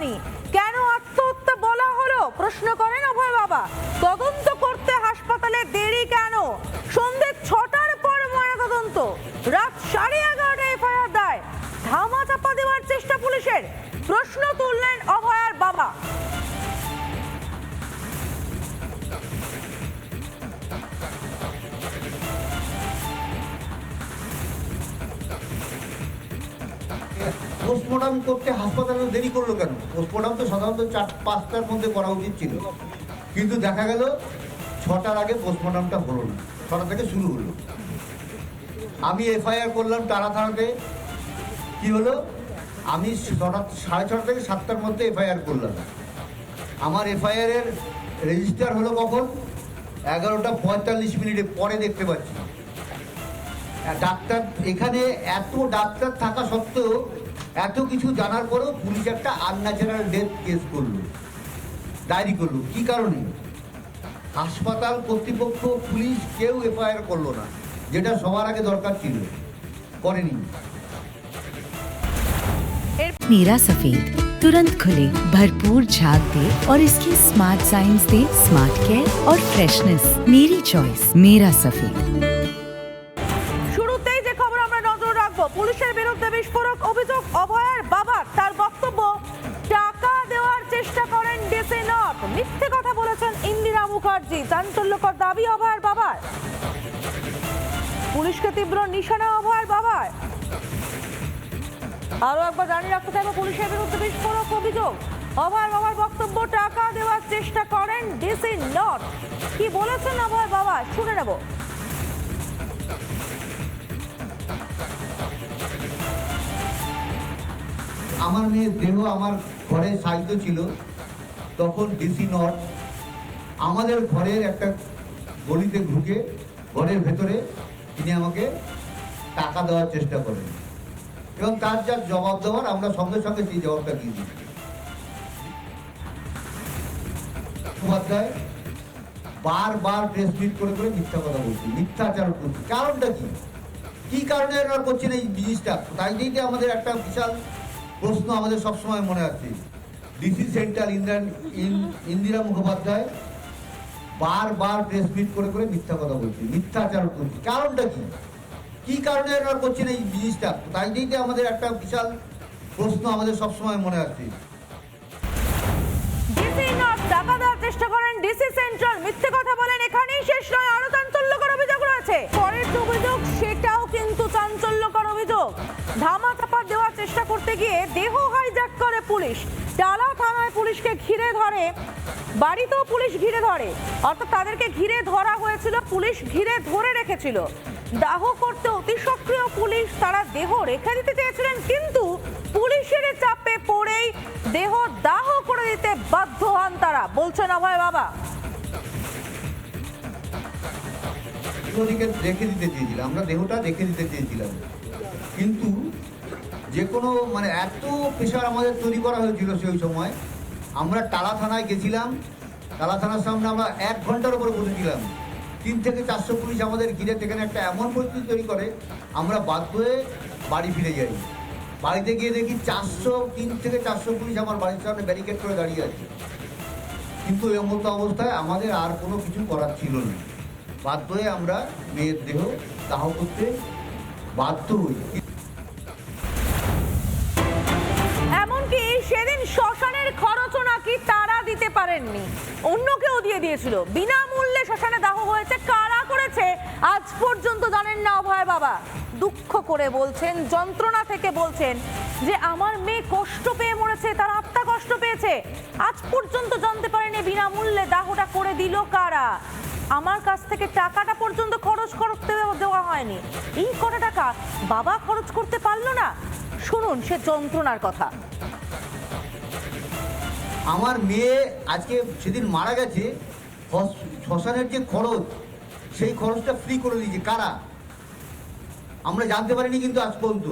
হয়নি কেন আত্মহত্যা বলা হলো? প্রশ্ন করেন অভয় বাবা। তদন্ত করতে হাসপাতালে দেরি কেন? সন্ধ্যে ছটার পর ময়নাতদন্ত। রাত সাড়ে এগারোটায় এফআইআর দেয়। ধামা চাপা দেওয়ার চেষ্টা পুলিশের। প্রশ্ন তুললেন অভয়ার বাবা। পোস্টমর্টম করতে হাসপাতালে দেরি করল কেন? পোস্টমর্টম তো সাধারণত চার, পাঁচটার মধ্যে করা উচিত ছিল। কিন্তু দেখা গেল, ছটার আগে পোস্টমর্টমটা হলো না। ছটা থেকে শুরু হলো। আমি এফআইআর করলাম টানা থানাতে। কি হলো? আমি ছটা, সাড়ে ছটা থেকে সাতটার মধ্যে এফআইআর করলাম। আমার এফআইআর এর রেজিস্টার হলো কখন? এগারোটা পঁয়তাল্লিশ মিনিটে, পরে দেখতে পাচ্ছি। ডাক্তার, এখানে এত ডাক্তার থাকা সত্ত্বেও এত কিছু জানার পরেও পুলিশ একটা আনন্যাচারাল ডেথ কেস করলো ডায়েরি করলো কি কারণে হাসপাতাল কর্তৃপক্ষ পুলিশ কেউ এফআইআর করলো না যেটা সবার আগে দরকার ছিল করেনি नीरा सफेद तुरंत खुले भरपूर झाग दे और इसकी स्मार्ट साइंस दे स्मार्ट केयर और फ्रेशनेस मेरी चॉइस मेरा सफेद অভয়ার বাবার তার বক্তব্য, টাকা দেওয়ার চেষ্টা করেন ডিসি নট মিথ্যে কথা বলেছেন ইন্দিরা মুখার্জি, চাঞ্চল্যকর দাবি অভয়ার বাবার। পুলিশকে তীব্র নিশানা অভয়ার বাবার। আরও একবার জানিয়ে রাখতে চাইব, পুলিশের বিরুদ্ধে বিস্ফোরক অভিযোগ। অভয় বাবার বক্তব্য, টাকা দেওয়ার চেষ্টা করেন ডিসি নট কি বলেছেন অভয় বাবা? শুনে নেব। আমার মেয়ের দেহ আমার ঘরে সাহিত্য ছিল, তখন ডিসি নট আমাদের ঘরের একটা গলিতে ঢুকে, ঘরের ভেতরে তিনি আমাকে টাকা দেওয়ার চেষ্টা করেন। এবং তার যা জবাব দেওয়ার, আমরা সঙ্গে সঙ্গে সেই জবাবটা দিয়ে দিই। মুখোপাধ্যায় বারবার প্রেস মিট করে করে মিথ্যা কথা বলছি, মিথ্যাচার করছি। কারণটা কি? কি কারণে এরা করছেন এই জিনিসটা? তাই দিকে আমাদের একটা বিশাল প্রশ্ন আমাদের সবসময় মনে আছে। ডিসি সেন্টার ইন্দিরা ইন্দিরা মুখোপাধ্যায় বারবার প্রেস মিট করে করে মিথ্যা কথা বলছি, মিথ্যাচার করছি। কারণটা কি? কি কারণে এরা করছেন এই জিনিসটা? তাই দিকে আমাদের একটা বিশাল প্রশ্ন আমাদের সবসময় মনে আছে। টাকা দেওয়ার চেষ্টা করেন ডিসি সেন্ট্রাল মিথ্যে কথা বলেন এখানেই শেষ নয়, আরও চাঞ্চল্যকর অভিযোগ রয়েছে। পরের অভিযোগ, সেটাও চেষ্টা করতে গিয়ে দেহ হাইজ্যাক করে পুলিশ। টালা থানায় পুলিশকে ঘিরে ধরে, বাড়িতেও পুলিশ ঘিরে ধরে। অর্থাৎ তাদেরকে ঘিরে ধরা হয়েছিল, পুলিশ ঘিরে ধরে রেখেছিল। দাহ করতে অতি সক্রিয় পুলিশ তারা দেহ রেখে দিতে চেয়েছিলেন, কিন্তু পুলিশের চাপে পড়েই দেহ দাহ করে দিতে বাধ্য হন তারা। বলছেন অভয় বাবা। ওদিকে রেখে দিতে চেয়েছিলাম আমরা দেহটা রেখে দিতে চেয়েছিলাম। কিন্তু যে কোনো মানে এত প্রেশার আমাদের তৈরি করা হয়েছিল সেই সময়। আমরা টালা থানায় গেছিলাম। টালা থানার সামনে আমরা এক ঘণ্টার উপরে বসেছিলাম। তিন থেকে চারশো পুলিশ আমাদের ঘিরে সেখানে একটা এমন পরিস্থিতি তৈরি করে, আমরা বাধ্য হয়ে বাড়ি ফিরে যাই। বাড়িতে গিয়ে দেখি চারশো, তিন থেকে চারশো পুলিশ আমার বাড়ির সামনে ব্যারিকেড করে দাঁড়িয়ে আছে। কিন্তু এই মতো অবস্থায় আমাদের আর কোনো কিছু করার ছিল না। বাধ্য হয়ে আমরা মেয়ের দেহ দাহ করতে বাধ্য হই। পারেননি। অন্য কেউ দিয়ে দিয়েছিল। বিনামূল্যে শ্মশানে দাহ হয়েছে। কারা করেছে? আজ পর্যন্ত জানেন না, অভয় বাবা। দুঃখ করে বলছেন, যন্ত্রণা থেকে বলছেন যে, আমার মেয়ে কষ্ট পেয়ে মরেছে, তার আত্মা কষ্ট পেয়েছে। আজ পর্যন্ত জানতে পারেনি, বিনামূল্যে দাহটা করে দিল কারা। আমার কাছ থেকে টাকাটা পর্যন্ত খরচ করতে দেওয়া হয়নি। এই কটা টাকা বাবা খরচ করতে পারল না? শুনুন সে যন্ত্রণার কথা। আমার মেয়ে আজকে সেদিন মারা গেছে শ্মশানের যে খরচ, সেই খরচটা ফ্রি করে দিয়েছে, কারা? আমরা জানতে পারিনি কিন্তু আজ পর্যন্ত।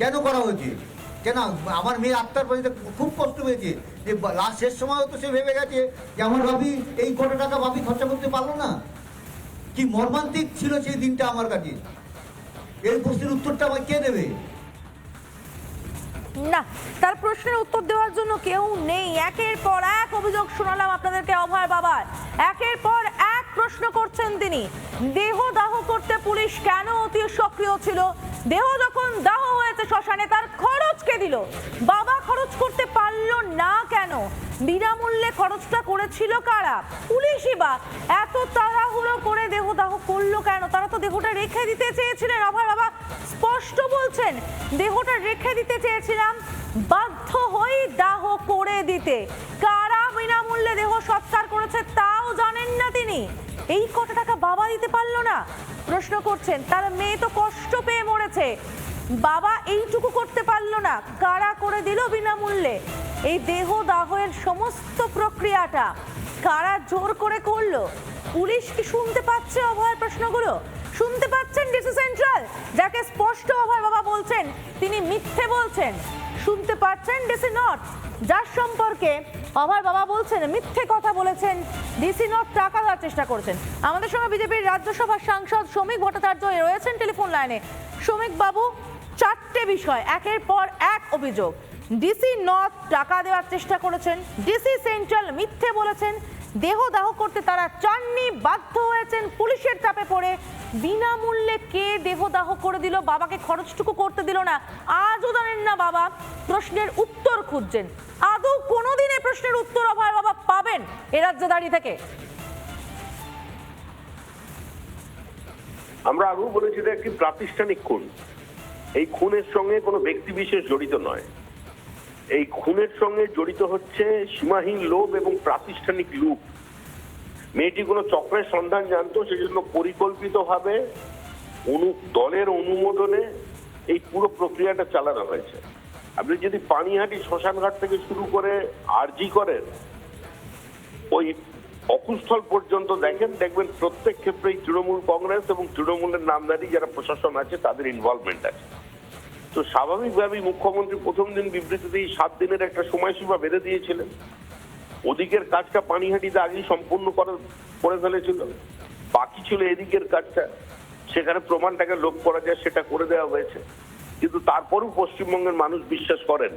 কেন করা হয়েছে? কেন আমার মেয়ে আত্মার বাড়িতে খুব কষ্ট হয়েছে যে লাস্ট শেষ সময় তো সে ভেবে গেছে যে আমার ভাবি এই কত টাকা ভাবি খরচা করতে পারল না। কি মর্মান্তিক ছিল সেই দিনটা আমার কাছে। এর প্রশ্নের উত্তরটা আমার কে দেবে? না, তার প্রশ্নের উত্তর দেওয়ার জন্য কেউ নেই। একের পর এক অভিযোগ শোনালাম আপনাদেরকে, অভয় বাবার। একের পর এক প্রশ্ন করছেন তিনি। দেহ দাহ করতে পুলিশ কেন অতি সক্রিয় ছিল? দেহ যখন দাহ হয়েছে শ্মশানে, তার খরচ কে দিল? বাবা খরচ করতে পারল না কেন? বিনামূল্যে খরচটা করেছিল কারা? পুলিশই বা? এত তাড়াহুড়ো করে দেহ দাহ করল কেন? তারা তো দেহটা রেখে দিতে চেয়েছিলেন, আবার বাবা স্পষ্ট বলছেন, দেহটা রেখে দিতে চেয়েছিলাম, বাধ্য হয়ে দাহ করে দিতে। কারা বিনামূল্যে দেহ সৎকার করেছে তাও জানেন না তিনি। এই কত টাকা বাবা দিতে পারল না? প্রশ্ন করছেন, তার মেয়ে তো কষ্ট পেয়ে মরেছে। বাবা এইটুকু করতে পারল না। কারা করে দিল বিনামূল্যে? এই দেহ দাহের সমস্ত প্রক্রিয়াটা কারা জোর করে করল? পুলিশ কি শুনতে পাচ্ছে অভয়ের প্রশ্নগুলো? শুনতে পাচ্ছেন ডিসি সেন্ট্রাল? যাকে স্পষ্ট অভয় বাবা বলছেন, তিনি মিথ্যে বলছেন। শুনতে পাচ্ছেন ডিসি নট যার সম্পর্কে অভয় বাবা বলছেন, মিথ্যে কথা বলেছেন। ডিসি নট টাকা দেওয়ার চেষ্টা করেছেন। আমাদের সঙ্গে বিজেপির রাজ্যসভার সাংসদ শ্রমিক ভট্টাচার্য রয়েছেন টেলিফোন লাইনে। শ্রমিক বাবু, চারটে বিষয়, একের পর এক অভিযোগ। ডিসি নর্থ টাকা দেওয়ার চেষ্টা করেছেন। ডিসি সেন্ট্রাল মিথ্যে বলেছেন দেহ দাহ করতে তারা চাননি, বাধ্য হয়েছেন, পুলিশের চাপে পড়ে। বিনামূল্যে কে দেহ দাহ করে দিল, বাবাকে খরচটুকু করতে দিল না, আজও জানেন না বাবা, প্রশ্নের উত্তর খুঁজছেন। আদৌ কোনোদিন এই প্রশ্নের উত্তর অভয় বাবা পাবেন এ রাজ্যে দাঁড়িয়ে থেকে? আমরা আগেও বলেছি এটা একটি প্রাতিষ্ঠানিক খুন। এই খুনের সঙ্গে কোনো ব্যক্তি বিশেষ জড়িত নয়। এই খুনের সঙ্গে জড়িত হচ্ছে সীমাহীন লোভ এবং প্রাতিষ্ঠানিক লুপ। মেয়েটি কোনো চক্রের সন্ধান জানতো, সেজন্য পরিকল্পিতভাবে অনু দলের অনুমোদনে এই পুরো প্রক্রিয়াটা চালানো হয়েছে। আপনি যদি পানিহাটি শ্মশানঘাট থেকে শুরু করে আরজি করেন, ওই অকুস্থল পর্যন্ত দেখেন, দেখবেন প্রত্যেক ক্ষেত্রেই তৃণমূল কংগ্রেস এবং তৃণমূলের নামদারি যারা প্রশাসন আছে, তাদের ইনভলভমেন্ট আছে। তো স্বাভাবিকভাবেই মুখ্যমন্ত্রী প্রথম দিন বিবৃতিতে এই সাত দিনের একটা সময়সীমা বেঁধে দিয়েছিলেন। ওদিকের কাজটা পানিহাটিতে আগেই সম্পূর্ণ করে করে ফেলেছিল। বাকি ছিল এদিকের কাজটা। সেখানে প্রমাণটাকে লোপ করা যায়, সেটা করে দেওয়া হয়েছে। কিন্তু তারপরেও পশ্চিমবঙ্গের মানুষ বিশ্বাস করেন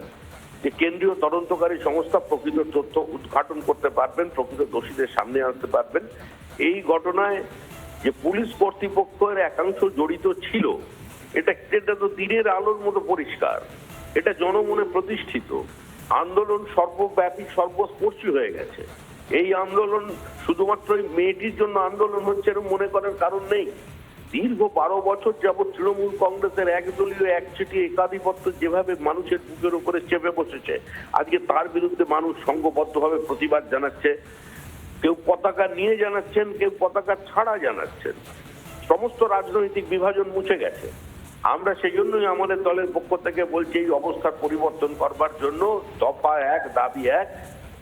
যে কেন্দ্রীয় তদন্তকারী সংস্থা প্রকৃত তথ্য উদ্ঘাটন করতে পারবেন, প্রকৃত দোষীদের সামনে আনতে পারবেন। এই ঘটনায় যে পুলিশ কর্তৃপক্ষের একাংশ জড়িত ছিল এটা এটা তো দিনের আলোর মতো পরিষ্কার। এটা জনমনে প্রতিষ্ঠিত। আন্দোলন সর্বব্যাপী, সর্বস্পর্শী হয়ে গেছে। এই আন্দোলন শুধুমাত্র এই মেয়েটির জন্য আন্দোলন হচ্ছে মনে করার কারণ নেই। দীর্ঘ বারো বছর যাবৎ তৃণমূল কংগ্রেসের একদলীয় একচেটি একাধিপত্য যেভাবে মানুষের বুকের উপরে চেপে বসেছে, আজকে তার বিরুদ্ধে মানুষ সংঘবদ্ধভাবে প্রতিবাদ জানাচ্ছে। কেউ পতাকা নিয়ে জানাচ্ছেন, কেউ পতাকা ছাড়া জানাচ্ছেন। সমস্ত রাজনৈতিক বিভাজন মুছে গেছে। আমরা সেই জন্যই আমাদের দলের পক্ষ থেকে বলছি এই অবস্থার পরিবর্তন করবার জন্য দফা এক দাবি এক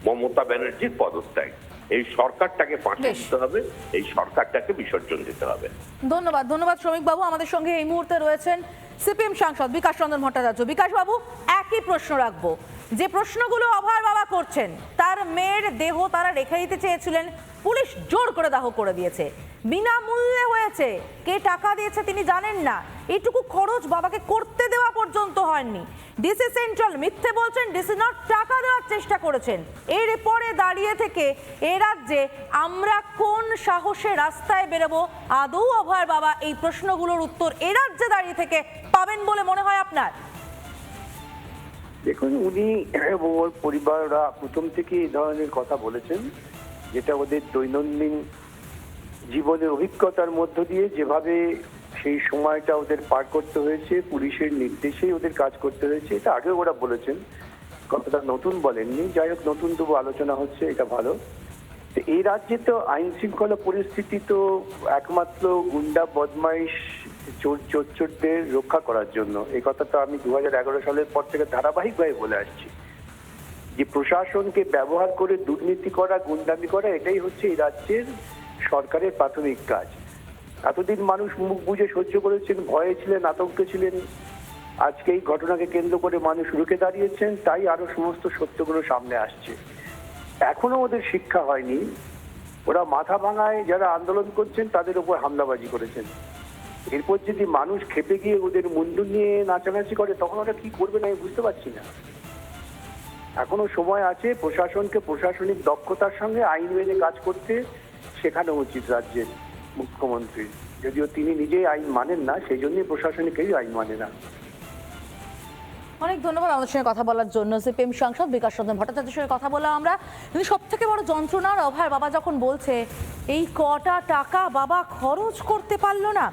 মমতা ব্যানার্জির পদত্যাগ। এই সরকারটাকে পাঠিয়ে। দিতে হবে এই সরকারটাকে বিসর্জন দিতে হবে। ধন্যবাদ ধন্যবাদ শ্রমিক বাবু। আমাদের সঙ্গে এই মুহূর্তে রয়েছেন সিপিএম সাংসদ বিকাশ রঞ্জন ভট্টাচার্য। বিকাশ বাবু একই প্রশ্ন রাখব। যে প্রশ্নগুলো অভয় বাবা করছেন তার মেয়ের দেহ তারা রেখে দিতে চেয়েছিলেন পুলিশ জোর করে দাহ করে দিয়েছে। বিনামূল্যে হয়েছে। কে টাকা দিয়েছে তিনি জানেন না। এটুকু খরচ বাবাকে করতে দেওয়া পর্যন্ত হয়নি। ডিসি সেন্ট্রাল মিথ্যে বলছেন, ডিসি নট টাকা দেওয়ার চেষ্টা করেছেন। এর পরে দাঁড়িয়ে থেকে এ রাজ্যে আমরা কোন সাহসে রাস্তায় বেরোবো, আদৌ অভয়ের বাবা এই প্রশ্নগুলোর উত্তর এ রাজ্যে দাঁড়িয়ে থেকে পাবেন বলে মনে হয় আপনার? দেখুন, উনি ওর পরিবাররা প্রথম থেকে এই ধরনের কথা বলেছেন, যেটা ওদের দৈনন্দিন জীবনের অভিজ্ঞতার মধ্য দিয়ে যেভাবে সেই সময়টা ওদের পার করতে হয়েছে, পুলিশের নির্দেশেই ওদের কাজ করতে হয়েছে, এটা আগেও ওরা বলেছেন। কথাটা নতুন বলেননি। যাই হোক, নতুন তবু আলোচনা হচ্ছে, এটা ভালো। তো এই রাজ্যে তো আইন শৃঙ্খলা পরিস্থিতি তো একমাত্র গুন্ডা, বদমাইশ, চোর চোরদের রক্ষা করার জন্য। এই কথাটা আমি দু হাজার এগারো সালের পর থেকে ধারাবাহিকভাবে বলে আসছি। যে প্রশাসনকে ব্যবহার করে দুর্নীতি করা, গুন্ডামি করা, এটাই হচ্ছে এই রাজ্যের সরকারের প্রাথমিক কাজ। এতদিন মানুষ মুখ বুঝে সহ্য করেছেন, ভয়ে ছিলেন, আতঙ্কে ছিলেন। আজকে এই ঘটনাকে কেন্দ্র করে মানুষ রুখে দাঁড়িয়েছেন, তাই আরও সমস্ত সত্যগুলো সামনে আসছে। এখনও ওদের শিক্ষা হয়নি। ওরা মাথা ভাঙায় যারা আন্দোলন করছেন, তাদের উপর হামলাবাজি করেছেন। এরপর যদি মানুষ খেপে গিয়ে ওদের মুন্ডু নিয়ে নাচানাচি করে, তখন ওরা কি করবে না, আমি বুঝতে পারছি না। এখনও সময় আছে প্রশাসনকে প্রশাসনিক দক্ষতার সঙ্গে আইন মেনে কাজ করতে শেখানো উচিত রাজ্যের মুখ্যমন্ত্রী। যদিও তিনি নিজেই আইন মানেন না সেই জন্যই প্রশাসনে কেউ আইন মানে না। অনেক ধন্যবাদ আমাদের সঙ্গে কথা বলার জন্য। সিপিএম সাংসদ বিকাশ রঞ্জন ভট্টাচার্যের সঙ্গে কথা বললাম আমরা। কিন্তু সব থেকে বড় যন্ত্রণার অভাব বাবা যখন বলছে, এই কটা টাকা বাবা খরচ করতে পারল না।